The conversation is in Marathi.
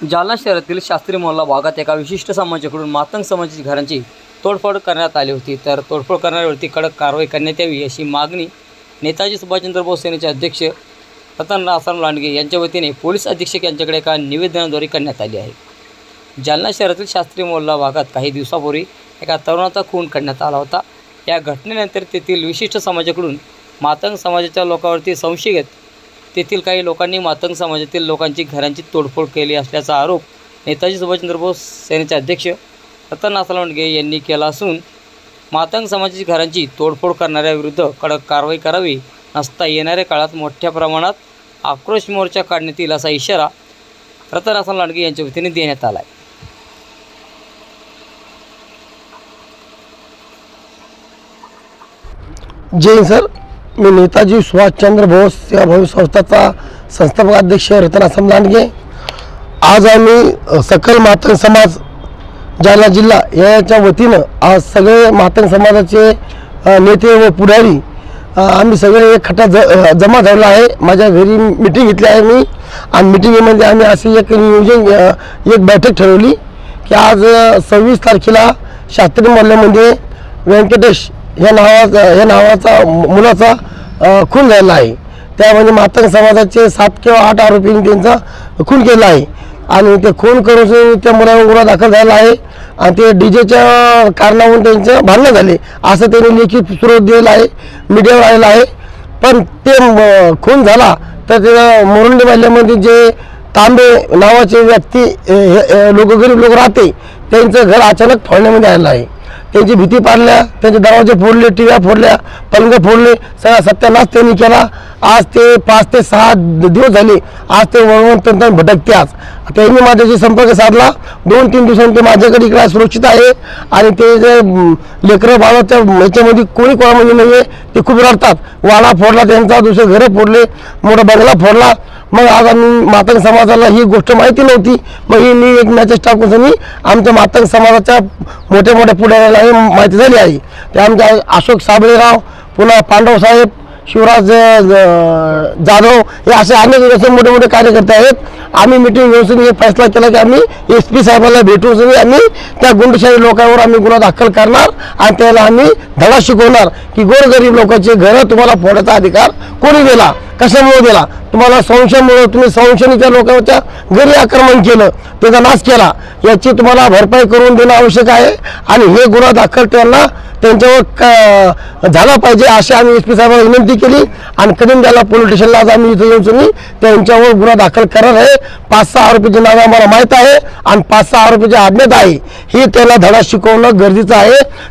जालना शहरातील शास्त्री मोहल्ला भागात एका विशिष्ट समाजाकडून मातंग समाजाची घरांची तोडफोड करण्यात आली होती. तर तोडफोड करणाऱ्यावरती कडक कारवाई करण्यात यावी अशी मागणी नेताजी सुभाषचंद्र बोस सेनेचे अध्यक्ष रतन रासाराम लांडगे यांच्या वतीने पोलीस अधीक्षक यांच्याकडे एका निवेदनाद्वारे करण्यात आली आहे. जालना शहरातील शास्त्री मोहल्ला भागात काही दिवसापूर्वी एका तरुणाचा खून करण्यात आला होता. या घटनेनंतर तेथील विशिष्ट समाजाकडून मातंग समाजाच्या लोकांवरती संशय घेत तेथील काही लोकांनी मातंग समाजातील लोकांची घरांची तोडफोड केली असल्याचा आरोप नेताजी सुभाषचंद्र बोस सेनेचे अध्यक्ष रतन लांडगे यांनी केला असून मातंग समाजाची घरांची तोडफोड करणाऱ्याविरुद्ध कडक कारवाई करावी नसता येणाऱ्या काळात मोठ्या प्रमाणात आक्रोश मोर्चा काढण्यात येईल असा इशारा रतन लांडगे यांच्या वतीने देण्यात आला आहे जय सर. मी नेताजी सुभाषचंद्र बोस सेवाभावी संस्थाचा संस्थापक अध्यक्ष रतन आसम लांडगे आज आम्ही सकल मातंग समाज जालना जिल्हा याच्या वतीनं आज सगळे मातंग समाजाचे नेते व पुढारी आम्ही सगळे एक खटा ज जमा झालेलो आहे. माझ्या घरी मिटिंग घेतली आहे मी. आणि मिटिंगमध्ये आम्ही असे एक नियोजन एक बैठक ठरवली की आज सव्वीस तारखेला शास्त्री मोहल्ल्यामध्ये व्यंकटेश या नावाचा या नावाचा मुलाचा खून झालेला आहे. त्यामध्ये मातंग समाजाचे सात किंवा आठ आरोपींनी त्यांचा खून केला आहे. आणि ते खून करून त्या मुलावर गुन्हा दाखल झाला आहे. आणि ते डीजेच्या कारणावरून त्यांचं भांडणं झाले असं त्यांनी लेखी सुरुवात दिलेला आहे मीडियावर आलेलं आहे. पण ते खून झाला तर ते मुरुंडी महिल्यामध्ये जे तांबे नावाचे व्यक्ती लोक गरीब लोक राहते त्यांचं घर अचानक फळण्यामध्ये आलेलं आहे. त्यांची भीती पाडल्या त्यांचे दरवाजे फोडले टिव्या फोडल्या पलंग फोडले सगळा सत्यानाश त्यांनी केला. आज ते पाच ते सहा दिवस झाले आज ते वळवून तंत्र भटकते आज. त्यांनी माझ्याशी संपर्क साधला. दोन तीन दिवसांनी ते माझ्याकडे इकडे सुरक्षित आहे. आणि ते जे लेकरं बाळाच्या याच्यामध्ये कोणी कोणामध्ये नाही आहे ते खूप रडतात. वाडा फोडला त्यांचा दुसरे घरं फोडले मोठा बंगला फोडला. मग आज आम्ही मातंग समाजाला ही गोष्ट माहिती नव्हती. मग ही मी एक मॅचेस टाकून सनी आमच्या मातंग समाजाच्या मोठ्या मोठ्या पुढाऱ्याला ही माहिती झाली आहे. ते आमच्या अशोक साबळेराव पुन्हा पांडव साहेब शिवराज जाधव हे असे अनेक असे मोठे मोठे कार्यकर्ते आहेत. आम्ही मिटिंग घेऊन एक फैसला केला की आम्ही एस पी साहेबांना भेटून आणि आम्ही त्या गुंडशाही लोकांवर आम्ही गुन्हा दाखल करणार आणि त्याला आम्ही धडा शिकवणार की गोरगरीब लोकांचे घरं तुम्हाला फोडायचा अधिकार कोणी दिला? कशामुळे दिला? तुम्हाला संशयामुळे तुम्ही संशयाने त्या लोकांच्या घरी आक्रमण केलं त्याचा नाश केला. याची तुम्हाला भरपाई करून देणं आवश्यक आहे आणि हे गुन्हा दाखल त्यांना त्यांच्यावर क- झाला पाहिजे अशी आम्ही एस पी साहेबांना विनंती केली. आणि कदम त्याला पोलीस स्टेशनला आज आम्ही इथं येऊन तुम्ही त्यांच्यावर गुन्हा दाखल करणार आहे. पाच सहा आरोपीचे नाव आम्हाला माहीत आहे आणि पाच सहा आरोपीचे आज्ञात आहे. हे त्याला धडा शिकवणं गरजेचं आहे.